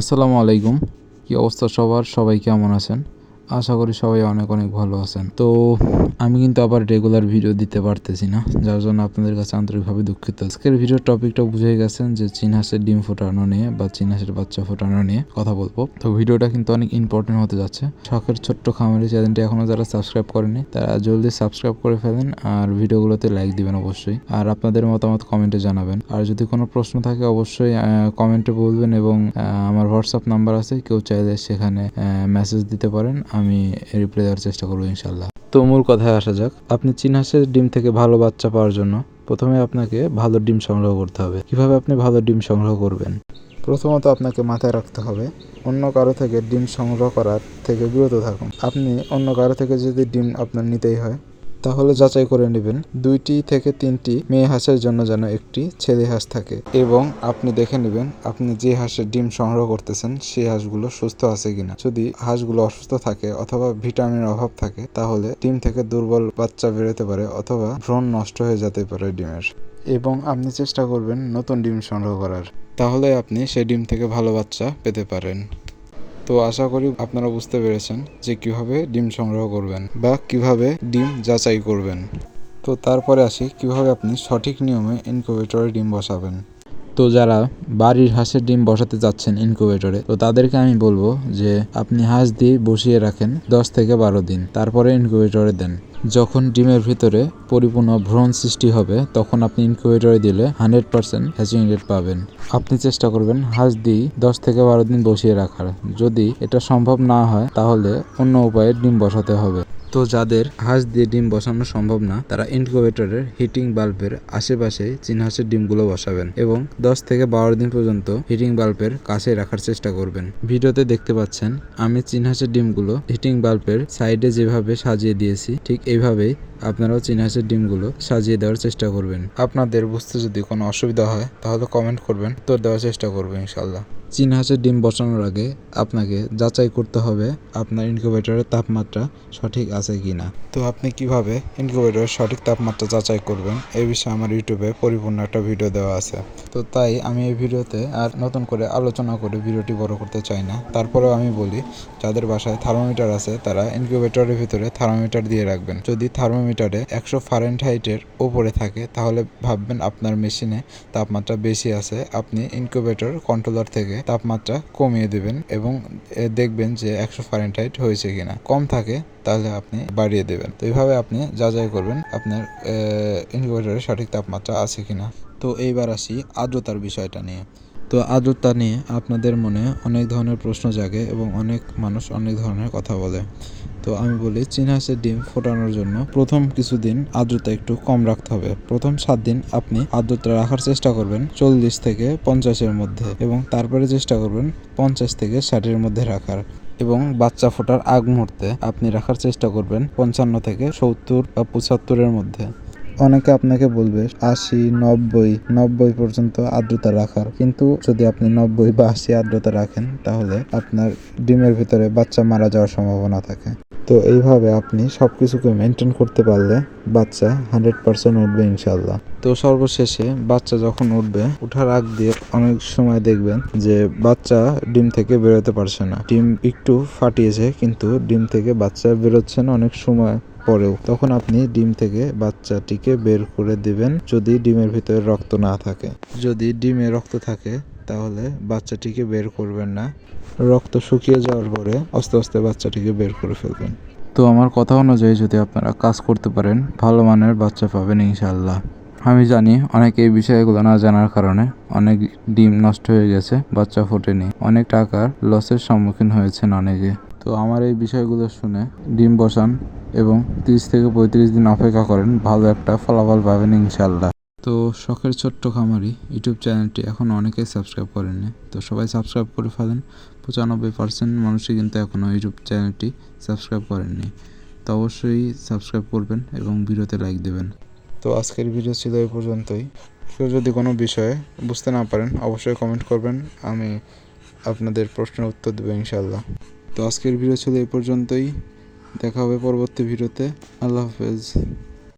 আসসালামু আলাইকুম। কি অবস্থা সবার? সবাই কেমন আছেন? আশা করি সবাই অনেক অনেক ভালো আছেন। তো আমি কিন্তু আবার রেগুলার ভিডিও দিতে পারতেছি না, যার জন্য আপনাদের কাছে আন্তরিকভাবে দুঃখিত। আজকের ভিডিওর টপিকটা বুঝে গেছেন যে চীন হাঁসের ডিম ফোটানো নিয়ে বা চীন হাঁসের বাচ্চা ফোটানো নিয়ে কথা বলব। তো ভিডিওটা কিন্তু অনেক ইম্পর্টেন্ট হতে যাচ্ছে। শখের ছোট্ট খামারি চ্যানেলটি এখনও যারা সাবস্ক্রাইব করেনি, তারা জলদি সাবস্ক্রাইব করে ফেলেন আর ভিডিওগুলোতে লাইক দিবেন অবশ্যই। আর আপনাদের মতামত কমেন্টে জানাবেন। আর যদি কোনো প্রশ্ন থাকে, অবশ্যই কমেন্টে বলবেন এবং আমার হোয়াটসঅ্যাপ নাম্বার আছে, কেউ চাইলে সেখানে মেসেজ দিতে পারেন। আমি রিপ্লাই দেওয়ার চেষ্টা করব ইনশাল্লাহ তো মূল কথায় আসা যাক। আপনি চীন হাঁসের ডিম থেকে ভালো বাচ্চা পাওয়ার জন্য প্রথমে আপনাকে ভালো ডিম সংগ্রহ করতে হবে। কীভাবে আপনি ভালো ডিম সংগ্রহ করবেন? প্রথমত আপনাকে মাথায় রাখতে হবে, অন্য কারও থেকে ডিম সংগ্রহ করার থেকে বিরত থাকুন। আপনি অন্য কারও থেকে যদি ডিম আপনার নিতেই হয় তাহলে যাচাই করে নেবেন দুইটি থেকে তিনটি মেয়ে হাঁসের জন্য যেন একটি ছেলে হাঁস থাকে। এবং আপনি দেখে নেবেন আপনি যে হাঁসের ডিম সংগ্রহ করতেছেন, সেই হাঁসগুলো সুস্থ আছে কিনা। যদি হাঁসগুলো অসুস্থ থাকে অথবা ভিটামিনের অভাব থাকে, তাহলে ডিম থেকে দুর্বল বাচ্চা বেরোতে পারে অথবা ভ্রূণ নষ্ট হয়ে যেতে পারে ডিমের। এবং আপনি চেষ্টা করবেন নতুন ডিম সংগ্রহ করার। তাহলে আপনি সেই ডিম থেকে ভালো বাচ্চা পেতে পারেন। তো আশা করি আপনারা বুঝতে পেরেছেন যে কীভাবে ডিম সংগ্রহ করবেন বা কীভাবে ডিম যাচাই করবেন। তো তারপরে আসি, কীভাবে আপনি সঠিক নিয়মে ইনকিউবেটরে ডিম বসাবেন। তো যারা বাড়ির হাঁসের ডিম বসাতে যাচ্ছেন ইনকিউবেটরে তো তাদেরকে আমি বলব যে আপনি হাঁস দিয়ে বসিয়ে রাখেন দশ থেকে বারো দিন। তারপরে ইনকিউবেটরে দেন। যখন ডিমের ভিতরে পরিপূর্ণ ভ্রূণ সৃষ্টি হবে, তখন আপনি ইনকিউবেটরে দিলে হান্ড্রেড পার্সেন্ট হ্যাচিং রেট পাবেন। আপনি চেষ্টা করবেন হাঁস দিয়ে দশ থেকে বারো দিন বসিয়ে রাখার। যদি এটা সম্ভব না হয়, তাহলে অন্য উপায়ে ডিম বসাতে হবে। তো যাদের হাঁস দিয়ে ডিম বসানো সম্ভব না, তারা ইনকিউবেটরের হিটিং বাল্বের আশেপাশে চীন হাঁসের ডিমগুলো বসাবেন এবং দশ থেকে বারো দিন পর্যন্ত হিটিং বাল্বের কাছে রাখার চেষ্টা করবেন। ভিডিওতে দেখতে পাচ্ছেন, আমি চীন হাঁসের ডিমগুলো হিটিং বাল্বের সাইডে যেভাবে সাজিয়ে দিয়েছি, ঠিক এইভাবেই আপনারাও চীন হাঁসের ডিমগুলো সাজিয়ে দেওয়ার চেষ্টা করবেন। আপনাদের বুঝতে যদি কোনো অসুবিধা হয়, তাহলে কমেন্ট করবেন উত্তর দেওয়ার চেষ্টা করব ইনশাল্লাহ চীন হাঁসের ডিম বসানোর আগে আপনাকে যাচাই করতে হবে আপনার ইনকিউবেটরের তাপমাত্রা সঠিক আছে কিনা। তো আপনি কীভাবে ইনকিউবেটরের সঠিক তাপমাত্রা যাচাই করবেন এই বিষয়ে আমার ইউটিউবে পরিপূর্ণ একটা ভিডিও দেওয়া আছে। তো তাই আমি এই ভিডিওতে আর নতুন করে আলোচনা করে ভিডিওটি বড় করতে চাই না। তারপরেও আমি বলি, যাদের বাসায় থার্মোমিটার আছে, তারা ইনকিউবেটরের ভিতরে থার্মোমিটার দিয়ে রাখবেন। যদি থার্মোমিটারে একশো ফারেনহাইটের উপরে থাকে, তাহলে ভাববেন আপনার মেশিনে তাপমাত্রা বেশি আছে। আপনি ইনকিউবেটর কন্ট্রোলার থেকে তাপমাত্রা কমিয়ে দেবেন এবং দেখবেন যে একশো ফারেনহাইট হয়েছে কিনা। কম থাকে, তাহলে আপনি বাড়িয়ে দেবেন। তো এইভাবে আপনি যাচাই করবেন আপনার ইনকিউবেটরের সঠিক তাপমাত্রা আছে কিনা। তো এইবার আসি আর্দ্রতার বিষয়টা নিয়ে। তো আর্দ্রতা নিয়ে আপনাদের মনে অনেক ধরনের প্রশ্ন জাগে এবং অনেক মানুষ অনেক ধরনের কথা বলে। তো আমি বলি, চীন হাঁসের ডিম ফোটানোর জন্য প্রথম কিছুদিন আর্দ্রতা একটু কম রাখতে হবে। প্রথম সাত দিন আপনি আর্দ্রতা রাখার চেষ্টা করবেন চল্লিশ থেকে পঞ্চাশের মধ্যে এবং তারপরে চেষ্টা করবেন পঞ্চাশ থেকে ষাটের মধ্যে রাখার এবং বাচ্চা ফোটার আগ মুহূর্তে আপনি রাখার চেষ্টা করবেন পঞ্চান্ন থেকে সত্তর বা পঁচাত্তরের মধ্যে। অনেকে আপনাকে বলবে, আশি, নব্বই নব্বই পর্যন্ত আর্দ্রতা রাখার। কিন্তু যদি আপনি নব্বই বা আশি আর্দ্রতা রাখেন, তাহলে আপনার ডিমের ভিতরে বাচ্চা মারা যাওয়ার সম্ভাবনা থাকে। তো এইভাবে আপনি সব কিছুকে মেনটেন করতে পারলে বাচ্চা হান্ড্রেড পার্সেন্ট উঠবে ইনশাল্লাহ তো সর্বশেষে বাচ্চা যখন উঠবে, উঠার আগ দিয়ে অনেক সময় দেখবেন যে বাচ্চা ডিম থেকে বেরোতে পারছে না। ডিম একটু ফাটিয়েছে, কিন্তু ডিম থেকে বাচ্চা বেরোচ্ছে না অনেক সময় পরেও। তখন আপনি ডিম থেকে বাচ্চাটিকে বের করে দিবেন যদি ডিমের ভিতরে রক্ত না থাকে। যদি ডিমে রক্ত থাকে তাহলে বাচ্চাটিকে বের করবেন না। রক্ত শুকিয়ে যাওয়ার পরে আস্তে আস্তে বাচ্চাটিকে বের করে ফেলবেন। তো আমার কথা অনুযায়ী যদি আপনারা কাজ করতে পারেন, ভালো মানের বাচ্চা পাবেন ইনশাল্লাহ আমি জানি অনেক এই বিষয়গুলো না জানার কারণে অনেক ডিম নষ্ট হয়ে গেছে, বাচ্চা ফোটেনি। অনেক টাকার লসের সম্মুখীন হয়েছেন অনেকে। তো আমার এই বিষয়গুলো শুনে ডিম বসান এবং তিরিশ থেকে পঁয়ত্রিশ দিন অপেক্ষা করেন, ভালো একটা ফলাফল পাবেন ইনশাল্লাহ তো শখের ছোট্ট খামারি ইউটিউব চ্যানেলটি এখন অনেকেই সাবস্ক্রাইব করেননি। তো সবাই সাবস্ক্রাইব করে ফেলেন। পঁচানব্বই পার্সেন্ট মানুষই কিন্তু এখনও ইউটিউব চ্যানেলটি সাবস্ক্রাইব করেননি। তো অবশ্যই সাবস্ক্রাইব করবেন এবং ভিডিওতে লাইক দেবেন। তো আজকের ভিডিও ছিল এই পর্যন্তই। কেউ যদি কোনো বিষয়ে বুঝতে না পারেন, অবশ্যই কমেন্ট করবেন। আমি আপনাদের প্রশ্নের উত্তর দেবো ইনশাল্লাহ তো আজকের ভিডিও ছিল এই পর্যন্তই। দেখা হবে পরবর্তী ভিডিওতে। আল্লাহ হাফেজ।